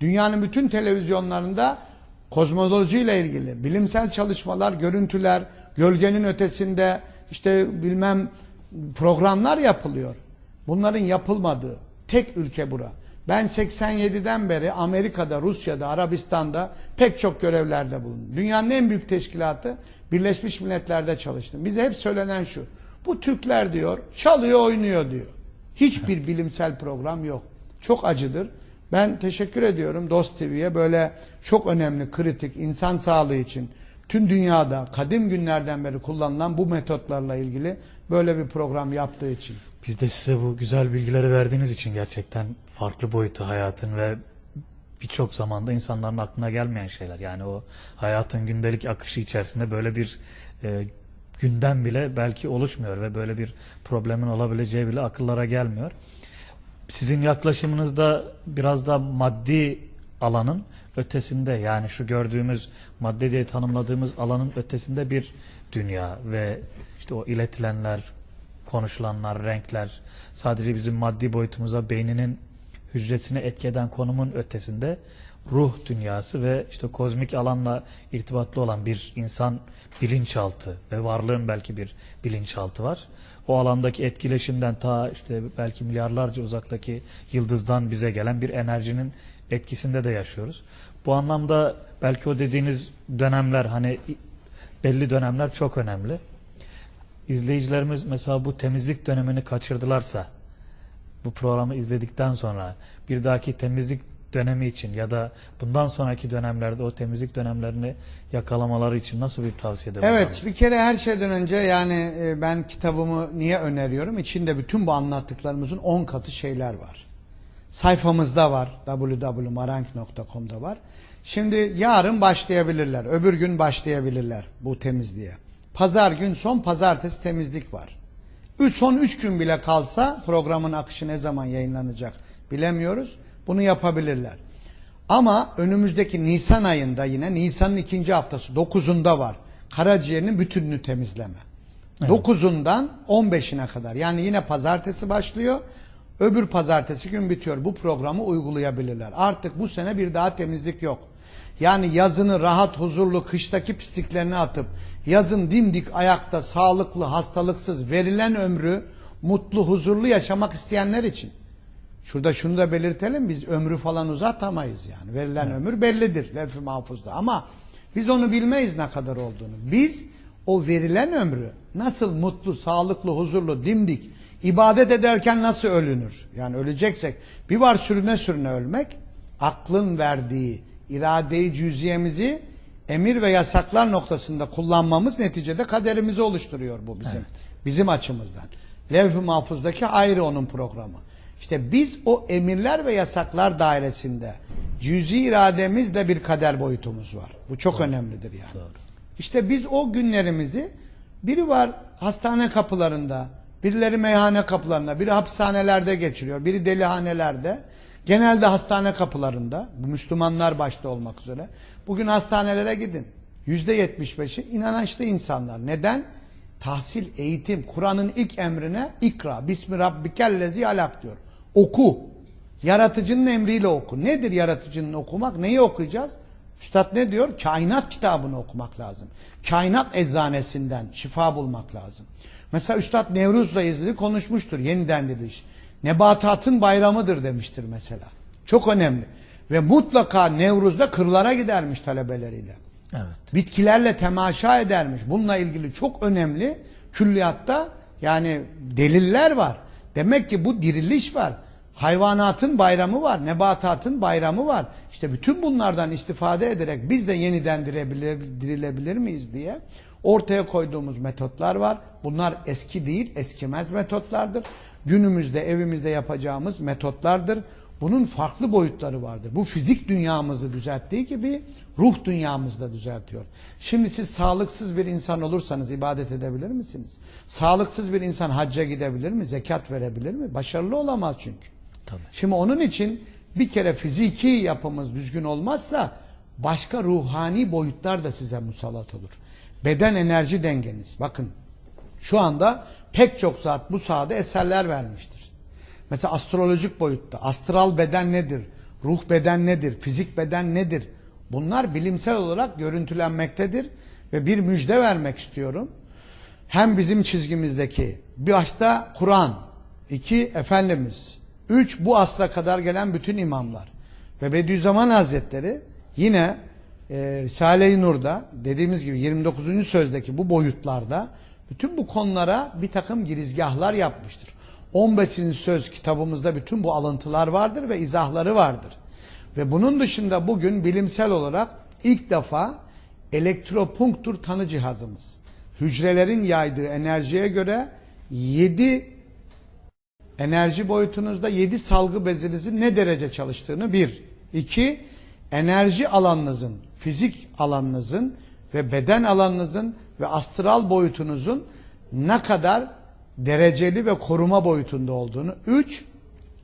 Dünyanın bütün televizyonlarında kozmoloji ile ilgili bilimsel çalışmalar, görüntüler, gölgenin ötesinde işte bilmem programlar yapılıyor. Bunların yapılmadığı tek ülke bura. Ben 87'den beri Amerika'da, Rusya'da, Arabistan'da pek çok görevlerde bulundum. Dünyanın en büyük teşkilatı Birleşmiş Milletler'de çalıştım. Bize hep söylenen şu. Bu Türkler diyor çalıyor oynuyor diyor. Hiçbir bilimsel program yok. Çok acıdır. Ben teşekkür ediyorum Dost TV'ye böyle çok önemli, kritik, insan sağlığı için tüm dünyada kadim günlerden beri kullanılan bu metotlarla ilgili böyle bir program yaptığı için. Biz de size bu güzel bilgileri verdiğiniz için gerçekten farklı boyutu hayatın ve birçok zamanda insanların aklına gelmeyen şeyler. Yani o hayatın gündelik akışı içerisinde böyle bir e, gündem bile belki oluşmuyor ve böyle bir problemin olabileceği bile akıllara gelmiyor. Sizin yaklaşımınızda biraz da maddi alanın ötesinde yani şu gördüğümüz madde diye tanımladığımız alanın ötesinde bir dünya ve işte o iletilenler, konuşulanlar, renkler sadece bizim maddi boyutumuza beyninin hücresine etkeden konumun ötesinde ruh dünyası ve işte kozmik alanla irtibatlı olan bir insan bilinçaltı ve varlığın belki bir bilinçaltı var. O alandaki etkileşimden ta işte belki milyarlarca uzaktaki yıldızdan bize gelen bir enerjinin etkisinde de yaşıyoruz. Bu anlamda belki o dediğiniz dönemler hani belli dönemler çok önemli. İzleyicilerimiz mesela bu temizlik dönemini kaçırdılarsa bu programı izledikten sonra bir dahaki temizlik dönemi için ya da bundan sonraki dönemlerde o temizlik dönemlerini yakalamaları için nasıl bir tavsiyede Evet bulunalım? bir kere her şeyden önce yani e, ben kitabımı niye öneriyorum? İçinde bütün bu anlattıklarımızın 10 katı şeyler var. Sayfamızda var www.marank.com'da var. Şimdi yarın başlayabilirler. Öbür gün başlayabilirler bu temizliğe. Pazar gün son pazartesi temizlik var. Üç, son 3 gün bile kalsa programın akışı ne zaman yayınlanacak bilemiyoruz. Bunu yapabilirler. Ama önümüzdeki Nisan ayında yine Nisan'ın ikinci haftası 9'unda var. Karaciğerinin bütününü temizleme. Evet. 9'undan 15'ine kadar yani yine pazartesi başlıyor. Öbür pazartesi gün bitiyor. Bu programı uygulayabilirler. Artık bu sene bir daha temizlik yok. Yani yazını rahat, huzurlu, kıştaki pisliklerini atıp yazın dimdik ayakta, sağlıklı, hastalıksız, verilen ömrü mutlu, huzurlu yaşamak isteyenler için. Şurada şunu da belirtelim biz ömrü falan uzatamayız yani. Verilen ömür bellidir levh-i mahfuzda ama biz onu bilmeyiz ne kadar olduğunu. Biz o verilen ömrü nasıl mutlu, sağlıklı, huzurlu, dimdik ibadet ederken nasıl ölünür? Yani öleceksek bir var sürüne sürüne ölmek aklın verdiği iradeyi cüziyemizi emir ve yasaklar noktasında kullanmamız neticede kaderimizi oluşturuyor bu bizim bizim açımızdan. Levh-i mahfuzdaki ayrı onun programı. İşte biz o emirler ve yasaklar dairesinde cüzi irademizle bir kader boyutumuz var. Bu çok önemlidir yani. İşte biz o günlerimizi biri var hastane kapılarında, birileri meyhane kapılarında, biri hapishanelerde geçiriyor, biri delihanelerde. Genelde hastane kapılarında, Müslümanlar başta olmak üzere. Bugün hastanelere gidin. Yüzde yetmiş beşi inançlı insanlar. Neden? Tahsil, eğitim, Kur'an'ın ilk emrine ikra, bismi rabbikellezi alak diyor. Oku. Yaratıcının emriyle oku. Nedir yaratıcının okumak? Neyi okuyacağız? Üstad ne diyor? Kainat kitabını okumak lazım. Kainat eczanesinden şifa bulmak lazım. Mesela Üstad Nevruz'la ilgili konuşmuştur. Yeniden diriliş. Nebatatın bayramıdır demiştir mesela. Çok önemli. Ve mutlaka Nevruz'da kırlara gidermiş talebeleriyle. Evet. Bitkilerle temaşa edermiş. Bununla ilgili çok önemli külliyatta yani deliller var. Demek ki bu diriliş var. Hayvanatın bayramı var, nebatatın bayramı var. İşte bütün bunlardan istifade ederek biz de yeniden dirilebilir miyiz diye ortaya koyduğumuz metotlar var. Bunlar eski değil, eskimez metotlardır. Günümüzde evimizde yapacağımız metotlardır. Bunun farklı boyutları vardır. Bu fizik dünyamızı düzelttiği gibi ruh dünyamızı da düzeltiyor. Şimdi siz sağlıksız bir insan olursanız ibadet edebilir misiniz? Sağlıksız bir insan hacca gidebilir mi? Zekat verebilir mi? Başarılı olamaz çünkü. Tabii. Şimdi onun için bir kere fiziki yapımız düzgün olmazsa başka ruhani boyutlar da size musallat olur. Beden enerji dengeniz. Bakın şu anda pek çok saat bu sahada eserler vermiştir. Mesela astrolojik boyutta astral beden nedir? ruh beden nedir, fizik beden nedir? Bunlar bilimsel olarak görüntülenmektedir ve bir müjde vermek istiyorum. Hem bizim çizgimizdeki bir başta Kur'an, iki Efendimiz, üç bu asra kadar gelen bütün imamlar ve Bediüzzaman Hazretleri yine e, Risale-i Nur'da dediğimiz gibi 29. sözdeki bu boyutlarda bütün bu konulara bir takım girizgahlar yapmıştır. 15. söz kitabımızda bütün bu alıntılar vardır ve izahları vardır. Ve bunun dışında bugün bilimsel olarak ilk defa elektropunktur tanı cihazımız. Hücrelerin yaydığı enerjiye göre 7 enerji boyutunuzda 7 salgı bezinizin ne derece çalıştığını bir. iki enerji alanınızın, fizik alanınızın ve beden alanınızın ve astral boyutunuzun ne kadar dereceli ve koruma boyutunda olduğunu. Üç,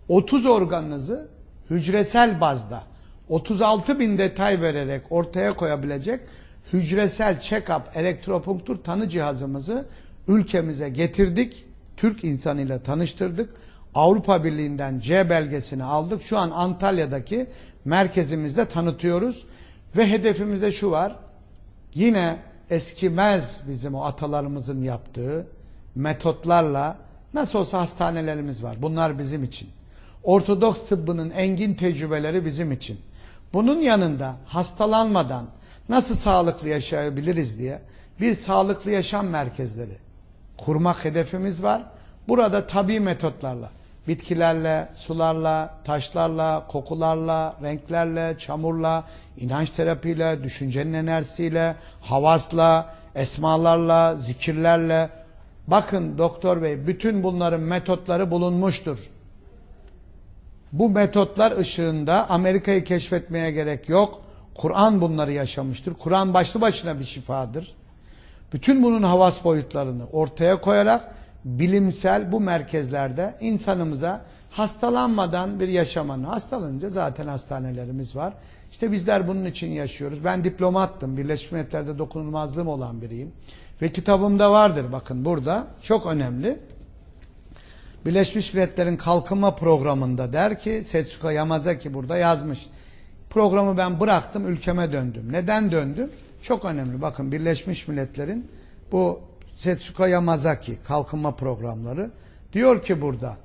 30 organınızı hücresel bazda 36 bin detay vererek ortaya koyabilecek hücresel check-up elektropunktur tanı cihazımızı ülkemize getirdik. Türk insanıyla tanıştırdık. Avrupa Birliği'nden C belgesini aldık. Şu an Antalya'daki merkezimizde tanıtıyoruz. Ve hedefimizde şu var. Yine eskimez bizim o atalarımızın yaptığı metotlarla nasıl olsa hastanelerimiz var. Bunlar bizim için. Ortodoks tıbbının engin tecrübeleri bizim için. Bunun yanında hastalanmadan nasıl sağlıklı yaşayabiliriz diye bir sağlıklı yaşam merkezleri kurmak hedefimiz var. Burada tabi metotlarla, bitkilerle, sularla, taşlarla, kokularla, renklerle, çamurla, inanç terapiyle, düşüncenin enerjisiyle, havasla, esmalarla, zikirlerle. Bakın doktor bey bütün bunların metotları bulunmuştur. Bu metotlar ışığında Amerika'yı keşfetmeye gerek yok. Kur'an bunları yaşamıştır. Kur'an başlı başına bir şifadır. Bütün bunun havas boyutlarını ortaya koyarak bilimsel bu merkezlerde insanımıza hastalanmadan bir yaşamanı, hastalanınca zaten hastanelerimiz var. İşte bizler bunun için yaşıyoruz. Ben diplomattım. Birleşmiş Milletler'de dokunulmazlığım olan biriyim. Ve kitabımda vardır bakın burada. Çok önemli. Birleşmiş Milletler'in kalkınma programında der ki Setsuko Yamazaki burada yazmış. Programı ben bıraktım ülkeme döndüm. Neden döndüm? Çok önemli. Bakın Birleşmiş Milletler'in bu Setsuko Yamazaki kalkınma programları diyor ki burada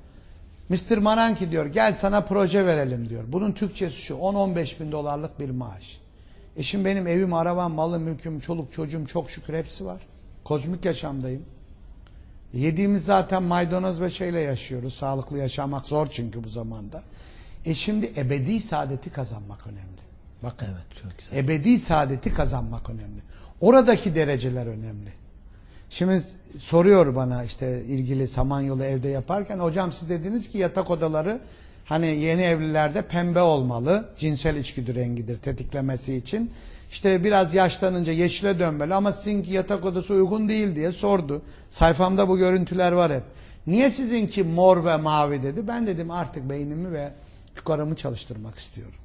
Mr. Mananki diyor gel sana proje verelim diyor. Bunun Türkçesi şu 10-15 bin dolarlık bir maaş. E şimdi benim evim, arabam, malım, mülküm, çoluk çocuğum çok şükür hepsi var. Kozmik yaşamdayım. Yediğimiz zaten maydanoz ve şeyle yaşıyoruz. Sağlıklı yaşamak zor çünkü bu zamanda. E şimdi ebedi saadeti kazanmak önemli. Bakın. Evet çok güzel. Ebedi saadeti kazanmak önemli. Oradaki dereceler önemli. Şimdi soruyor bana işte ilgili Samanyolu evde yaparken hocam siz dediniz ki yatak odaları hani yeni evlilerde pembe olmalı. Cinsel içgüdü rengidir tetiklemesi için. İşte biraz yaşlanınca yeşile dönmeli ama sizinki yatak odası uygun değil diye sordu. Sayfamda bu görüntüler var hep. Niye sizinki mor ve mavi dedi. Ben dedim artık beynimi ve yukarımı çalıştırmak istiyorum.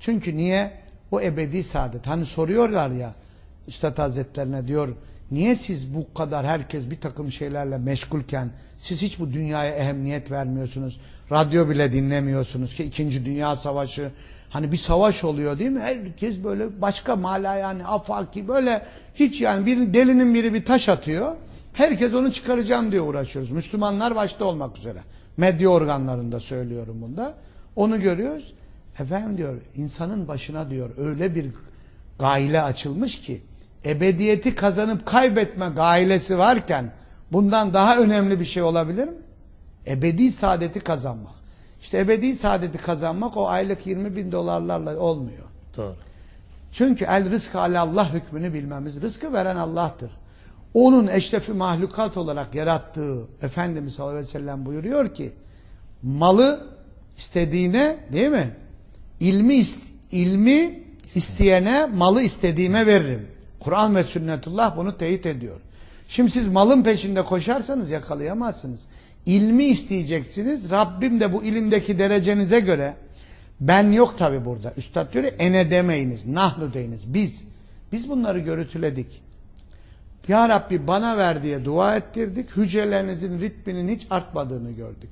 Çünkü niye? O ebedi saadet. Hani soruyorlar ya Üstad Hazretlerine diyor niye siz bu kadar herkes bir takım şeylerle meşgulken siz hiç bu dünyaya ehemmiyet vermiyorsunuz. Radyo bile dinlemiyorsunuz ki ikinci Dünya Savaşı hani bir savaş oluyor değil mi? Herkes böyle başka mala yani afaki böyle hiç yani bir delinin biri bir taş atıyor. Herkes onu çıkaracağım diye uğraşıyoruz. Müslümanlar başta olmak üzere. Medya organlarında söylüyorum bunda. Onu görüyoruz. Efendim diyor insanın başına diyor öyle bir gaile açılmış ki ebediyeti kazanıp kaybetme gailesi varken bundan daha önemli bir şey olabilir mi? Ebedi saadeti kazanmak. İşte ebedi saadeti kazanmak o aylık 20 bin dolarlarla olmuyor. Doğru. Çünkü el rızk Allah hükmünü bilmemiz. Rızkı veren Allah'tır. Onun eşrefi mahlukat olarak yarattığı Efendimiz sallallahu aleyhi ve sellem buyuruyor ki malı istediğine değil mi? İlmi, ilmi isteyene malı istediğime veririm. Kur'an ve sünnetullah bunu teyit ediyor. Şimdi siz malın peşinde koşarsanız yakalayamazsınız. İlmi isteyeceksiniz. Rabbim de bu ilimdeki derecenize göre ben yok tabi burada. Üstad diyor ya, ene demeyiniz, nahnu deyiniz. Biz. Biz bunları görüntüledik. Ya Rabbi bana ver diye dua ettirdik. Hücrelerinizin ritminin hiç artmadığını gördük.